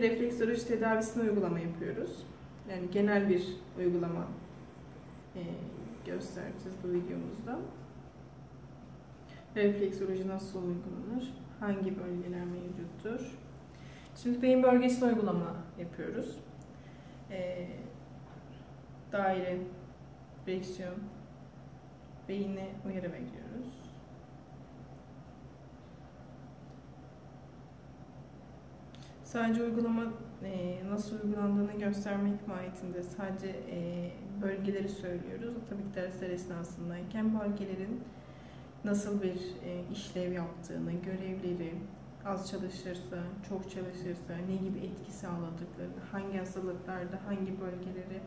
Şimdi refleksoloji tedavisine uygulama yapıyoruz. Yani genel bir uygulama e, göstereceğiz bu videomuzda. Refleksoloji nasıl uygulanır? Hangi bölgeler mevcuttur? Şimdi beyin bölgesine uygulama yapıyoruz. E, daire, direksiyon, beyine uyarı bekliyoruz. Sadece uygulama e, nasıl uygulandığını göstermek mahiyetinde sadece e, bölgeleri söylüyoruz. Tabii ki dersler esnasındayken bölgelerin nasıl bir e, işlev yaptığını, görevleri, az çalışırsa, çok çalışırsa ne gibi etki sağladıklarını, hangi hastalıklarda hangi bölgeleri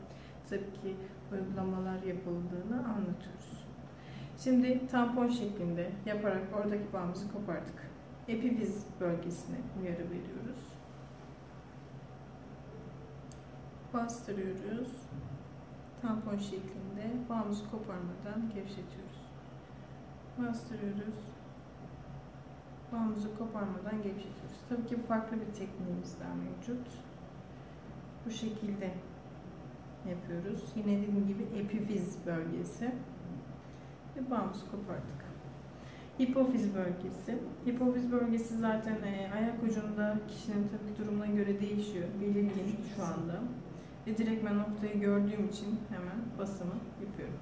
tabii ki uygulamalar yapıldığını anlatıyoruz. Şimdi tampon şeklinde yaparak oradaki bağımızı kopardık. Epifiz bölgesine uyarı veriyoruz. Bastırıyoruz. Tampon şeklinde bağımızı koparmadan gevşetiyoruz. Bastırıyoruz. Bağımızı koparmadan gevşetiyoruz. Tabii ki farklı bir tekniğimiz daha mevcut. Bu şekilde yapıyoruz. Yine dediğim gibi epifiz bölgesi. Ve bağımızı kopardık. Hipofiz bölgesi. Hipofiz bölgesi zaten e, ayak ucunda kişinin tabii durumuna göre değişiyor. Belirgin şu anda. Ve direkt ben noktayı gördüğüm için hemen basımı yapıyorum.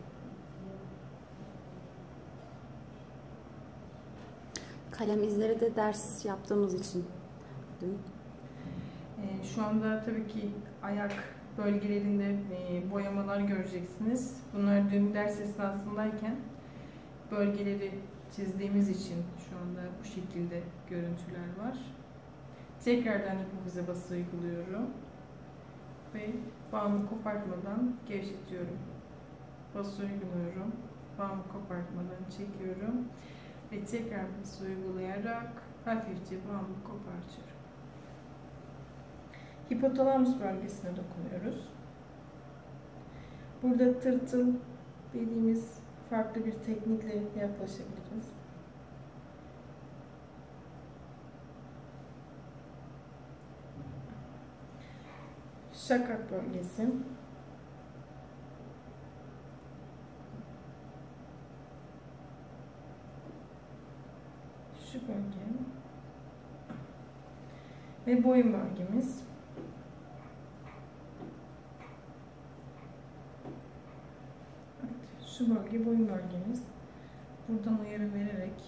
Kalem izleri de ders yaptığımız için. Dün. E, şu anda tabii ki ayak bölgelerinde e, boyamalar göreceksiniz. Bunlar dün ders esnasındayken bölgeleri çizdiğimiz için şu anda bu şekilde görüntüler var. Tekrardan hipofize bası uyguluyorum. Bağımı kopartmadan gevşetiyorum. Bası uyguluyorum. Bağımı kopartmadan çekiyorum. Ve tekrar bası uygulayarak hafifçe bağımı kopartıyorum. Hipotalamus bölgesine dokunuyoruz. Burada tırtıl dediğimiz farklı bir teknikle yaklaşabiliriz. Şakak bölgesi. Şu bölge. Ve boyun bölgemiz. Evet, şu bölge boyun bölgemiz. Buradan uyarı vererek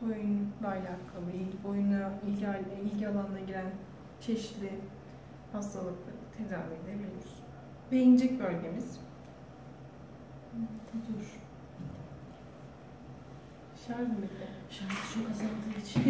boyunla alakalı, boyuna ilgi, ilgi alanına giren çeşitli hastalıkları tedavi edebiliyoruz. Beyincik bölgemiz. Dur. Şarj mı bitti? Şarkı çok azaldığı için.